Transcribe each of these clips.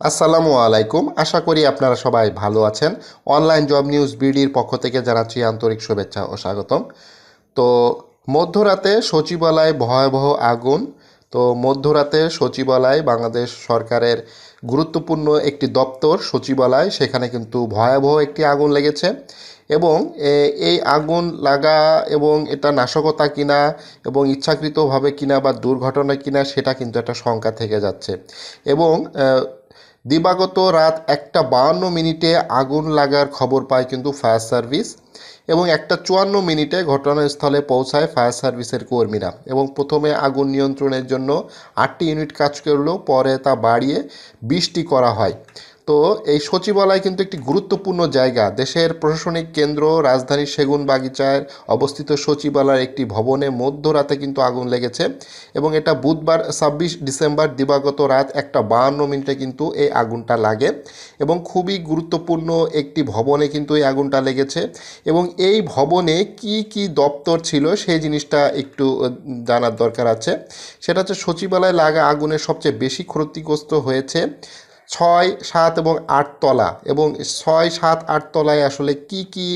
আসসালামু আলাইকুম। আশা করি আপনারা সবাই ভালো আছেন। অনলাইন জব নিউজ বিডির পক্ষ থেকে জানাচ্ছি আন্তরিক শুভেচ্ছা ও স্বাগতম। তো মধ্যরাতে সচিবালয়ে ভয়াবহ আগুন। তো মধ্যরাতে সচিবালয় বাংলাদেশ সরকারের গুরুত্বপূর্ণ একটি দপ্তর সচিবালয়, সেখানে কিন্তু ভয়াবহ একটি আগুন লেগেছে। এবং এই আগুন লাগা এবং এটা নাশকতা কিনা এবং ইচ্ছাকৃতভাবে কিনা বা দুর্ঘটনা কিনা, সেটা কিন্তু একটা শঙ্কা থেকে যাচ্ছে। এবং দিবাগত রাত একটা বাহান্ন মিনিটে আগুন লাগার খবর পায় কিন্তু ফায়ার সার্ভিস এবং একটা চুয়ান্ন মিনিটে ঘটনাস্থলে পৌঁছায় ফায়ার সার্ভিসের কর্মীরা এবং প্রথমে আগুন নিয়ন্ত্রণের জন্য আটটি ইউনিট কাজ করলেও পরে তা বাড়িয়ে বিশটি করা হয়। তো এই সচিবালয় কিন্তু একটি গুরুত্বপূর্ণ জায়গা। দেশের প্রশাসনিক কেন্দ্র রাজধানীর সেগুন বাগিচায় অবস্থিত সচিবালয়ের একটি ভবনে মধ্যরাতে কিন্তু আগুন লেগেছে এবং এটা বুধবার ছাব্বিশ ডিসেম্বর দিবাগত রাত একটা বাহান্ন মিনিটে কিন্তু এই আগুনটা লাগে এবং খুবই গুরুত্বপূর্ণ একটি ভবনে কিন্তু এই আগুনটা লেগেছে এবং এই ভবনে কি কি দপ্তর ছিল সেই জিনিসটা একটু জানার দরকার আছে। সেটা হচ্ছে সচিবালয় লাগা আগুনের সবচেয়ে বেশি ক্ষতিগ্রস্ত হয়েছে ছয়, সাত এবং আট তলা এবং ছয়, সাত, আট তলায় আসলে কি কি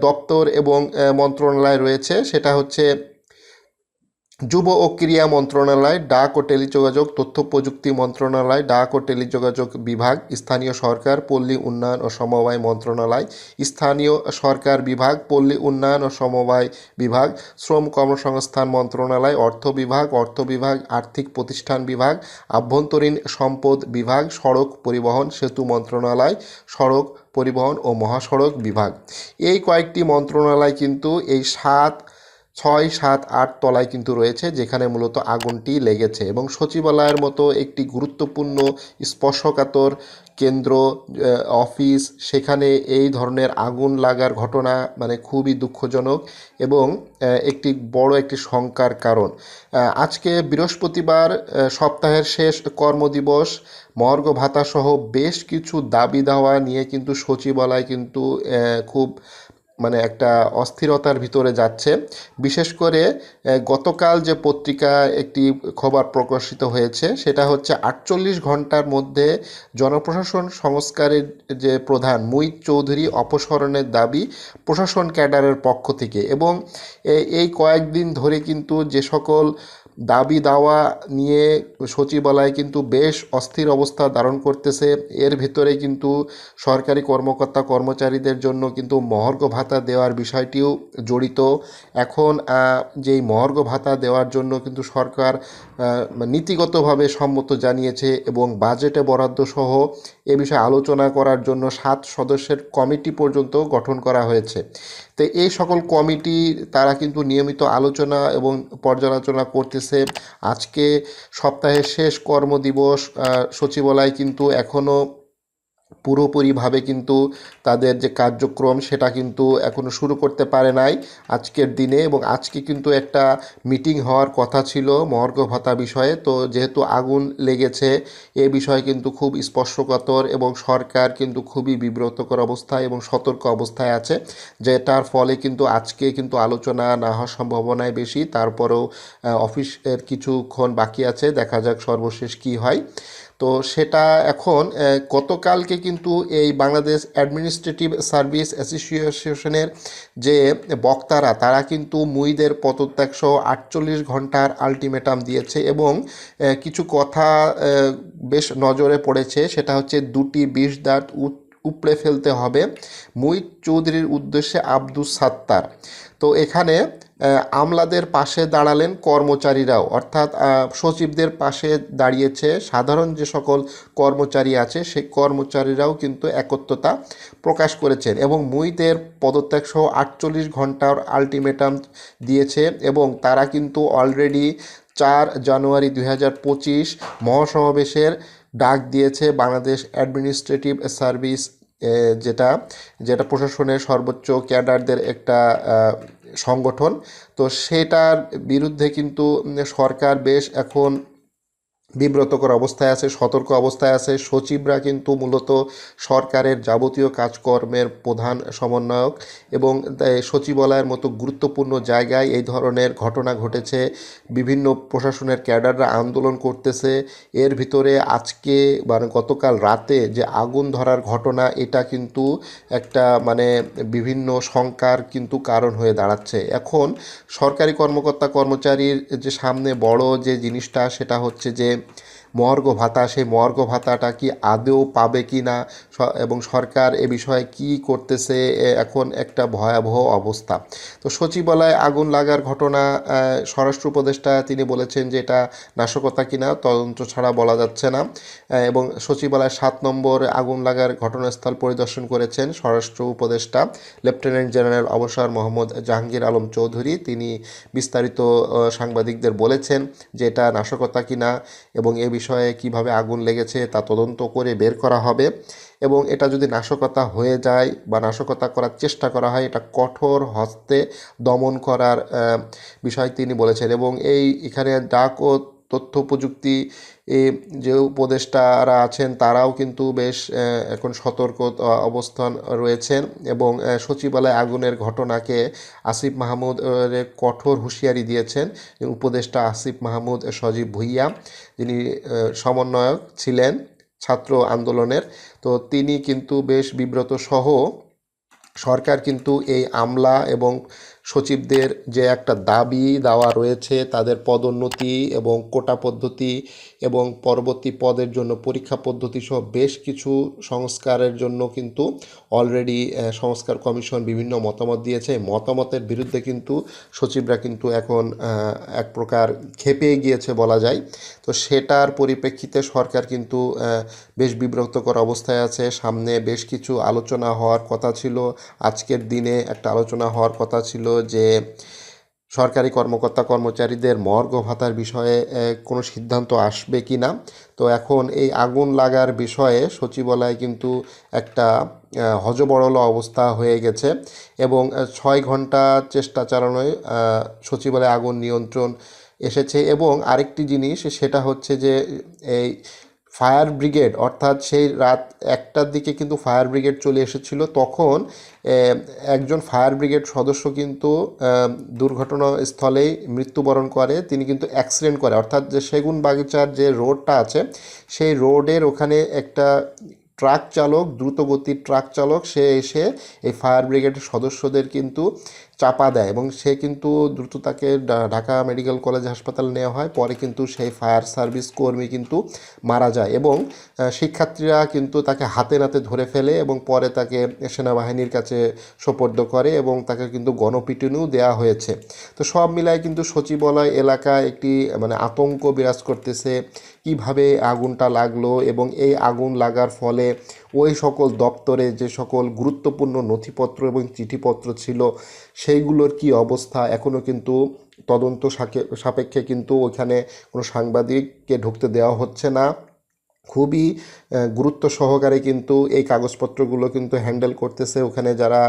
দপ্তর এবং মন্ত্রণালয় রয়েছে সেটা হচ্ছে যুব ও ক্রীড়া মন্ত্রণালয়, ডাক ও টেলিযোগাযোগ, তথ্য প্রযুক্তি মন্ত্রণালয়, ডাক ও টেলিযোগাযোগ বিভাগ, স্থানীয় সরকার, পল্লী উন্নয়ন ও সমবায় মন্ত্রণালয়, স্থানীয় সরকার বিভাগ, পল্লী উন্নয়ন ও সমবায় বিভাগ, শ্রম কর্মসংস্থান মন্ত্রণালয়, অর্থ বিভাগ অর্থ বিভাগ, আর্থিক প্রতিষ্ঠান বিভাগ, আভ্যন্তরীণ সম্পদ বিভাগ, সড়ক পরিবহন, সেতু মন্ত্রণালয়, সড়ক পরিবহন ও মহাসড়ক বিভাগ। এই কয়েকটি মন্ত্রণালয় কিন্তু এই সাত ছয়, সাত, আট তলায় কিন্তু রয়েছে, যেখানে মূলত আগুনটি লেগেছে এবং সচিবালয়ের মতো একটি গুরুত্বপূর্ণ স্পর্শকাতর কেন্দ্র অফিস, সেখানে এই ধরনের আগুন লাগার ঘটনা মানে খুবই দুঃখজনক এবং একটি বড় একটি শঙ্কার কারণ। আজকে বৃহস্পতিবার সপ্তাহের শেষ কর্মদিবস, মর্গ ভাতাসহ বেশ কিছু দাবি দাওয়া নিয়ে কিন্তু সচিবালয় কিন্তু খুব মানে একটা অস্থিরতার ভিতরে যাচ্ছে। বিশেষ করে গতকাল যে পত্রিকা একটি খবর প্রকাশিত হয়েছে, সেটা হচ্ছে আটচল্লিশ ঘণ্টার মধ্যে জনপ্রশাসন সংস্কারের যে প্রধান মুইত চৌধুরী অপসারণের দাবি প্রশাসন ক্যাডারের পক্ষ থেকে। এবং এই কয়েকদিন ধরে কিন্তু যে সকল দাবি দাওয়া নিয়ে সচিবালয় কিন্তু বেশ অস্থির অবস্থা ধারণ করতেছে। এর ভিতরে কিন্তু সরকারি কর্মকর্তা কর্মচারীদের জন্য কিন্তু মহর্ঘ ভাতা দেওয়ার বিষয়টিও জড়িত। এখন যেই মহর্ঘ ভাতা দেওয়ার জন্য কিন্তু সরকার নীতিগতভাবে সম্মত জানিয়েছে এবং বাজেটে বরাদ্দ সহ এ বিষয়ে আলোচনা করার জন্য সাত সদস্যের কমিটি পর্যন্ত গঠন করা হয়েছে। তো এই সকল কমিটি, তারা কিন্তু নিয়মিত আলোচনা এবং পর্যালোচনা করতেছে। আজকে সপ্তাহের শেষ কর্মদিবস সচিবালয় কিন্তু এখনও পুরোপুরিভাবে কিন্তু তাদের যে কার্যক্রম সেটা কিন্তু এখনও শুরু করতে পারে নাই আজকের দিনে এবং আজকে কিন্তু একটা মিটিং হওয়ার কথা ছিল মহার্ঘ ভাতা বিষয়ে। তো যেহেতু আগুন লেগেছে, এ বিষয়ে কিন্তু খুব স্পর্শকাতর এবং সরকার কিন্তু খুবই বিব্রতকর অবস্থায় এবং সতর্ক অবস্থায় আছে, যেটার ফলে কিন্তু আজকে কিন্তু আলোচনা না হওয়ার সম্ভাবনায় বেশি। তারপরেও অফিসের কিছুক্ষণ বাকি আছে, দেখা যাক সর্বশেষ কি হয়। তো সেটা এখন গতকালকে কিন্তু এই বাংলাদেশ অ্যাডমিনিস্ট্রেটিভ সার্ভিস অ্যাসোসিয়েশনের যে বক্তারা, তারা কিন্তু মুইদের পদত্যাগ সহ আটচল্লিশ ঘণ্টার আলটিমেটাম দিয়েছে এবং কিছু কথা বেশ নজরে পড়েছে। সেটা হচ্ছে দুটি বিষ দাঁত উপড়ে ফেলতে হবে মুইদ চৌধুরীর উদ্দেশ্যে আব্দুস সাত্তার। তো এখানে আমলাদের পাশে দাঁড়ালেন কর্মচারীরাও। অর্থাৎ সচিবদের পাশে দাঁড়িয়েছে সাধারণ যে সকল কর্মচারী আছে, সেই কর্মচারীরাও কিন্তু একত্রতা প্রকাশ করেছেন এবং মুইদের পদত্যাগ সহ আটচল্লিশ ঘণ্টার আলটিমেটাম দিয়েছে এবং তারা কিন্তু অলরেডি চার জানুয়ারি দুই হাজার পঁচিশ মহাসমাবেশের ডাক দিয়েছে বাংলাদেশ অ্যাডমিনিস্ট্রেটিভ সার্ভিস যেটা যেটা প্রশাসনের সর্বোচ্চ ক্যাডারদের একটা সংগঠন। তো সেটার বিরুদ্ধে কিন্তু সরকার বেশ এখন বিব্রতকর অবস্থায় আছে, সতর্ক অবস্থায় আছে। সচিবরা কিন্তু মূলত সরকারের যাবতীয় কাজকর্মের প্রধান সমন্বয়ক এবং সচিবালয়ের মতো গুরুত্বপূর্ণ জায়গায় এই ধরনের ঘটনা ঘটেছে। বিভিন্ন প্রশাসনের ক্যাডাররা আন্দোলন করতেছে। এর ভিতরে আজকে মানে গতকাল রাতে যে আগুন ধরার ঘটনা, এটা কিন্তু একটা মানে বিভিন্ন শঙ্কার কিন্তু কারণ হয়ে দাঁড়াচ্ছে। এখন সরকারি কর্মকর্তা কর্মচারীর যে সামনে বড় যে জিনিসটা, সেটা হচ্ছে যে মর্গ ভাতা সেই মর্গ ভাতাটা কি আদৌ পাবে কি না এবং সরকার এ বিষয়ে কি করতেছে এখন একটা ভয়াবহ অবস্থা। তো সচিবালয়ে আগুন লাগার ঘটনা স্বরাষ্ট্র উপদেষ্টা তিনি বলেছেন যে এটা নাশকতা কিনা, তদন্ত ছাড়া বলা যাচ্ছে না। এবং সচিবালয় সাত নম্বর আগুন লাগার ঘটনাস্থল পরিদর্শন করেছেন স্বরাষ্ট্র উপদেষ্টা লেফটেন্যান্ট জেনারেল অবসর মোহাম্মদ জাহাঙ্গীর আলম চৌধুরী। তিনি বিস্তারিত সাংবাদিকদের বলেছেন যে এটা নাশকতা কিনা এবং এ বিষয়ে কীভাবে আগুন লেগেছে তা তদন্ত করে বের করা হবে। এবং এটা যদি নাশকতা হয়ে যায় বা নাশকতা করার চেষ্টা করা হয়, এটা কঠোর হস্তে দমন করার বিষয় তিনি বলেছেন। এবং এই এখানে ডাক ও তথ্য প্রযুক্তি যে উপদেষ্টারা আছেন, তারাও কিন্তু বেশ এখন সতর্ক অবস্থান রয়েছেন এবং সচিবালয় আগুনের ঘটনাকে আসিফ মাহমুদ কঠোর হুঁশিয়ারি দিয়েছেন। উপদেষ্টা আসিফ মাহমুদ সজীব ভুইয়া, যিনি সমন্বয়ক ছিলেন। ছাত্র আন্দোলনের। তো তিনি কিন্তু বেশ বিব্রত সহ সরকার কিন্তু এই আমলা এবং সচিবদের যে একটা দাবি দেওয়া রয়েছে, তাদের পদোন্নতি এবং কোটা পদ্ধতি এবং পরবর্তী পদের জন্য পরীক্ষা পদ্ধতি সহ বেশ কিছু সংস্কারের জন্য কিন্তু অলরেডি সংস্কার কমিশন বিভিন্ন মতামত দিয়েছে। মতামতের বিরুদ্ধে কিন্তু সচিবরা কিন্তু এখন এক প্রকার খেপে গিয়েছে বলা যায়। তো সেটার পরিপ্রেক্ষিতে সরকার কিন্তু বেশ বিব্রতকর অবস্থায় আছে। সামনে বেশ কিছু আলোচনা হওয়ার কথা ছিল। আজকের দিনে একটা আলোচনা হওয়ার কথা ছিল যে সরকারি কর্মকর্তা কর্মচারীদের মর্গ ভাতার বিষয়ে কোনো সিদ্ধান্ত আসবে কি না? তো এখন এই আগুন লাগার বিষয়ে সচিবালয় কিন্তু একটা আহ, হজবরল অবস্থা হয়ে গেছে এবং ছয় ঘণ্টা চেষ্টা চালানোয় সচিবালয়ে আগুন নিয়ন্ত্রণ এসেছে এবং আরেকটি জিনিস সেটা হচ্ছে যে এই ফায়ার ব্রিগেড অর্থাৎ সেই রাত একটার দিকে কিন্তু ফায়ার ব্রিগেড চলে এসেছিল। তখন একজন ফায়ার ব্রিগেড সদস্য কিন্তু দুর্ঘটনাস্থলেই মৃত্যুবরণ করে। তিনি কিন্তু অ্যাক্সিডেন্ট করে। অর্থাৎ যে সেগুন বাগিচার যে রোডটা আছে, সেই রোডের ওখানে একটা ট্রাক চালক, দ্রুতগতির ট্রাক চালক, সে এসে এই ফায়ার ব্রিগেডের সদস্যদের কিন্তু চাপা দেয় এবং সে কিন্তু দ্রুত তাকে ঢাকা মেডিকেল কলেজ হাসপাতালে নেওয়া হয়। পরে কিন্তু সেই ফায়ার সার্ভিস কর্মী কিন্তু মারা যায় এবং শিক্ষার্থীরা কিন্তু তাকে হাতে নাতে ধরে ফেলে এবং পরে তাকে সেনাবাহিনীর কাছে সোপর্দ করে এবং তাকে কিন্তু গণপিটুনিও দেওয়া হয়েছে। তো সব মিলায় কিন্তু সচিবালয় এলাকায় একটি মানে আতঙ্ক বিরাজ করতেছে। কীভাবে আগুনটা লাগল এবং এই আগুন লাগার ফলে ওই সকল দপ্তরে যে সকল গুরুত্বপূর্ণ নথিপত্র এবং চিঠিপত্র ছিল, সেইগুলোর কি অবস্থা? এখনও কিন্তু তদন্ত সাপেক্ষে কিন্তু ওখানে কোনো সাংবাদিককে ঢুকতে দেওয়া হচ্ছে না। খুবই গুরুত্ব সহকারে কিন্তু এই কাগজপত্রগুলো কিন্তু হ্যান্ডেল করতেছে। ওখানে যারা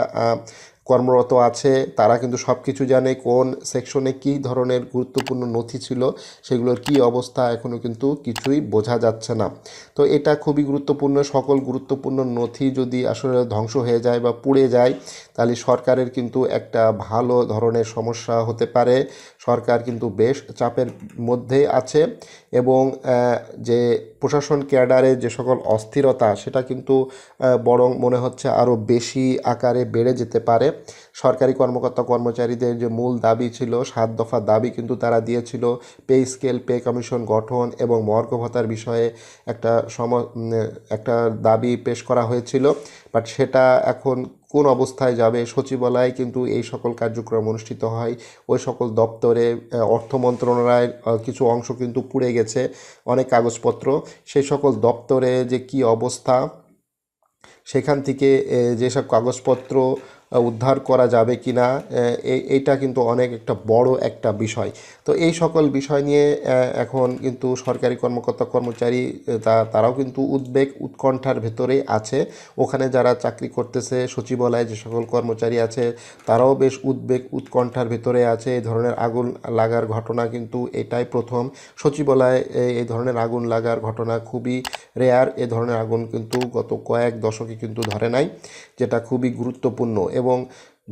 কর্মরত আছে, তারা কিন্তু সব কিছু জানে কোন সেকশনে কী ধরনের গুরুত্বপূর্ণ নথি ছিল, সেগুলোর কী অবস্থা এখনও কিন্তু কিছুই বোঝা যাচ্ছে না। তো এটা খুবই গুরুত্বপূর্ণ, সকল গুরুত্বপূর্ণ নথি যদি আসলে ধ্বংস হয়ে যায় বা পুড়ে যায়, তাহলে সরকারের কিন্তু একটা ভালো ধরনের সমস্যা হতে পারে। সরকার কিন্তু বেশ চাপের মধ্যে আছে এবং যে প্রশাসন ক্যাডারে যে সকল অস্থিরতা, সেটা কিন্তু বরং মনে হচ্ছে আরও বেশি আকারে বেড়ে যেতে পারে। সরকারি কর্মকর্তা কর্মচারীদের যে মূল দাবি ছিল, সাত দফা দাবি কিন্তু তারা দিয়েছিল। পে স্কেল, পে কমিশন গঠন এবং মর্গ ভাতার বিষয়ে একটা সম একটা দাবি পেশ করা হয়েছিল। বাট সেটা এখন কোন অবস্থায় যাবে সচিবালয়ে কিন্তু এই সকল কার্যক্রম অনুষ্ঠিত হয়। ওই সকল দপ্তরে অর্থ মন্ত্রণালয়ের কিছু অংশ কিন্তু পুড়ে গেছে, অনেক কাগজপত্র। সেই সকল দপ্তরে যে কি অবস্থা, সেখান থেকে যেসব কাগজপত্র উদ্ধার করা যাবে কি না এইটা কিন্তু অনেক একটা বড় একটা বিষয়। তো এই সকল বিষয় নিয়ে এখন কিন্তু সরকারি কর্মকর্তা কর্মচারী তারাও কিন্তু উদ্বেগ, উৎকণ্ঠার ভেতরেই আছে। ওখানে যারা চাকরি করতেছে, সচিবালয়ে যে সকল কর্মচারী আছে, তারাও বেশ উদ্বেগ, উৎকণ্ঠার ভেতরে আছে। এই ধরনের আগুন লাগার ঘটনা কিন্তু এটাই প্রথম। সচিবালয়ে এই ধরনের আগুন লাগার ঘটনা খুবই রেয়ার এ ধরনের আগুন কিন্তু গত কয়েক দশকে কিন্তু ধরে নাই, যেটা খুবই গুরুত্বপূর্ণ এবং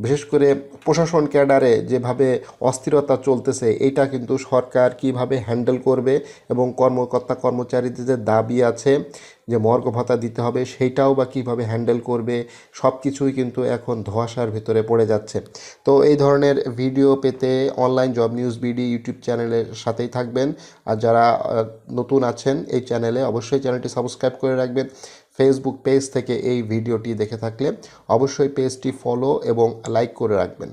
বিশেষ করে প্রশাসন ক্যাডারে যেভাবে অস্থিরতা চলতেছে, এইটা কিন্তু সরকার কীভাবে হ্যান্ডেল করবে এবং কর্মকর্তা কর্মচারীদের যে দাবি আছে যে মর্গ ভাতা দিতে হবে, সেইটাও বা কীভাবে হ্যান্ডেল করবে, সব কিছুই কিন্তু এখন ধোঁয়াশার ভিতরে পড়ে যাচ্ছে। তো এই ধরনের ভিডিও পেতে online job news BD YouTube চ্যানেলের সাথেই থাকবেন। আর যারা নতুন আছেন এই চ্যানেলে অবশ্যই চ্যানেলটি সাবস্ক্রাইব করে রাখবেন। ফেসবুক পেজ থেকে এই ভিডিওটি দেখে থাকলে অবশ্যই পেজটি ফলো এবং লাইক করে রাখবেন।